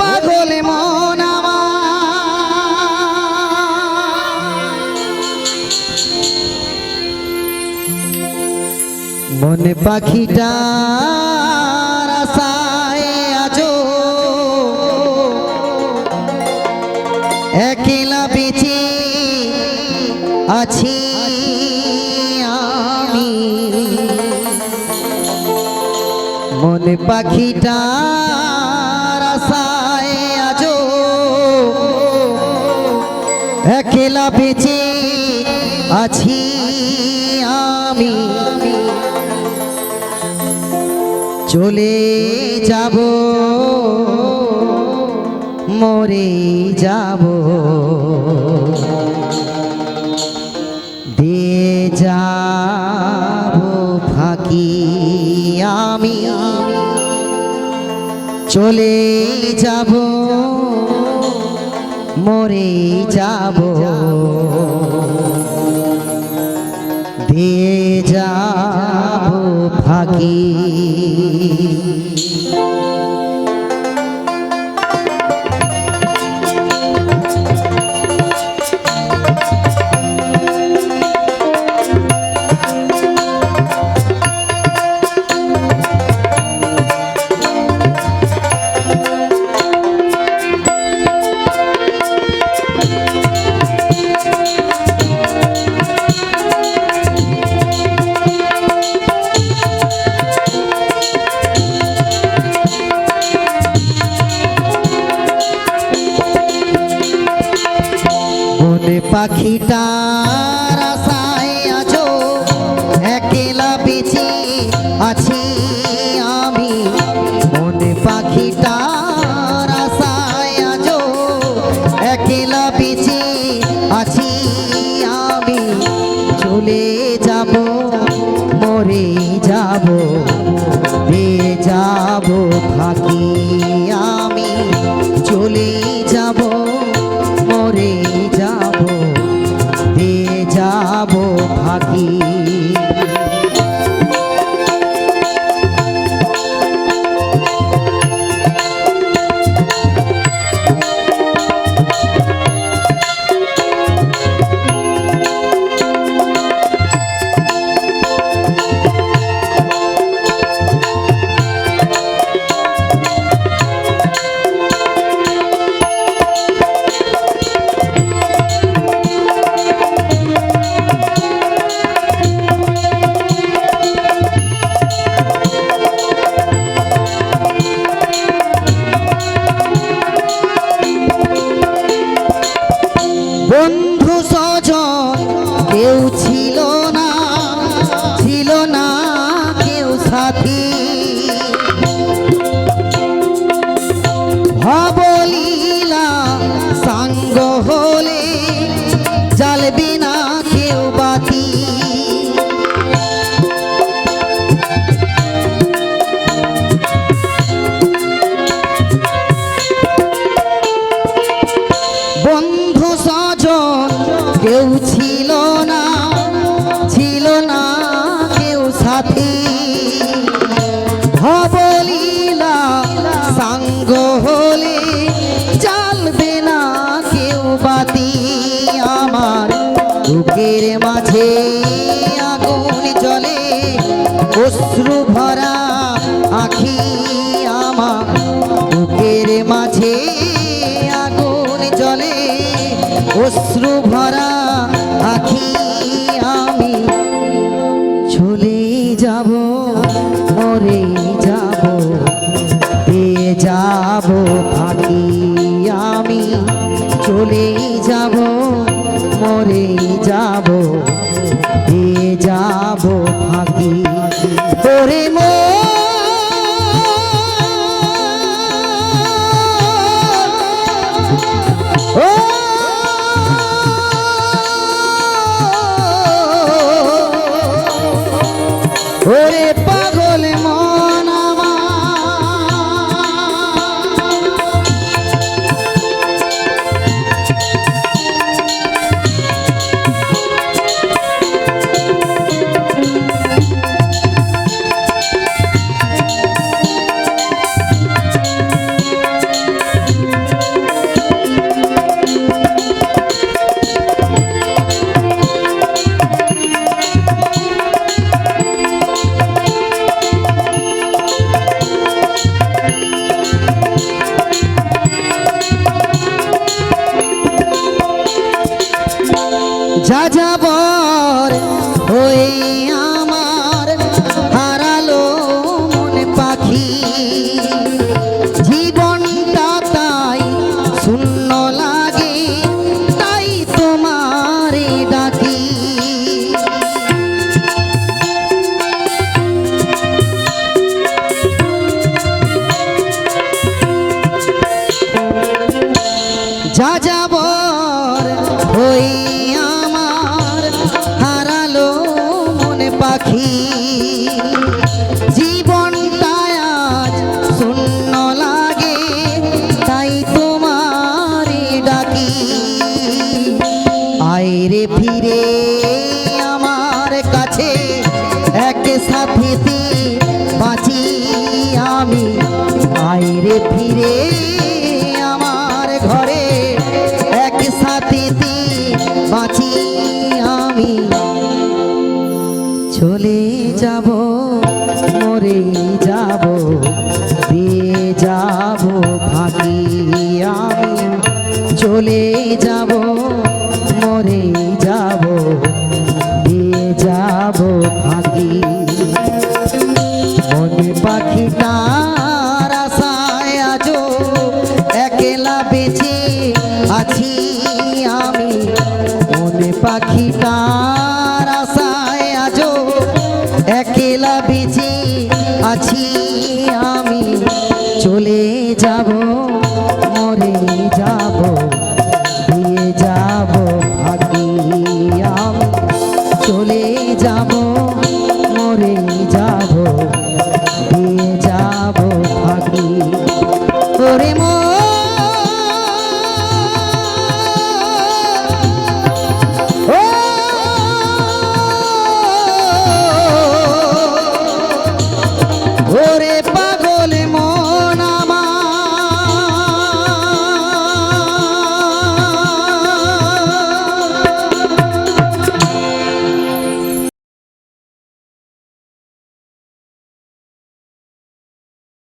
পাগল মন মনে পাখিটা আশায় আজো একলা বেঁচে আছি আমি। মনে পাখিটা একলা বেঁচে আছি আমি। চলে যাব মরে যাব। দিয়ে যাব ফাঁকি আমি। চলে যাব মরে যাব। দিয়ে যাব ফাঁকি বনে পাখিটার আছো? একলা বেঁচে আছি আমি। মনে পাখিটার আশায় আছো? একলা বেঁচে আছি আমি। চলে যাব, মরে যাব দিয়ে যাব থাকি সাঙ্গ হলে চালবে না কেউ বাতি আমার বুকের মাঝে আগুন জ্বলে, অশ্রু ভরা আখি আমার বুকের মাঝে আগুন জ্বলে, অশ্রু ভরা যাব ফাঁকি আমি চলে যাব মরে যাব দিয়ে যাব ফাঁকি। তোরে মো! যা যা আইরে ফিরে আমার ঘরে এক সাথী বাঁচি আমি। চলে যাব, মরে যাব, দিয়ে যাব ভাগি আমি। চলে পাখিটার আশায় আজো একলা বেঁচে আছি আমি। চলে যাব, মরে যাব দিয়ে যাব ভাগি আমি। চলে যাব, মরে যাব দিয়ে যাব ভাগি ওরে মন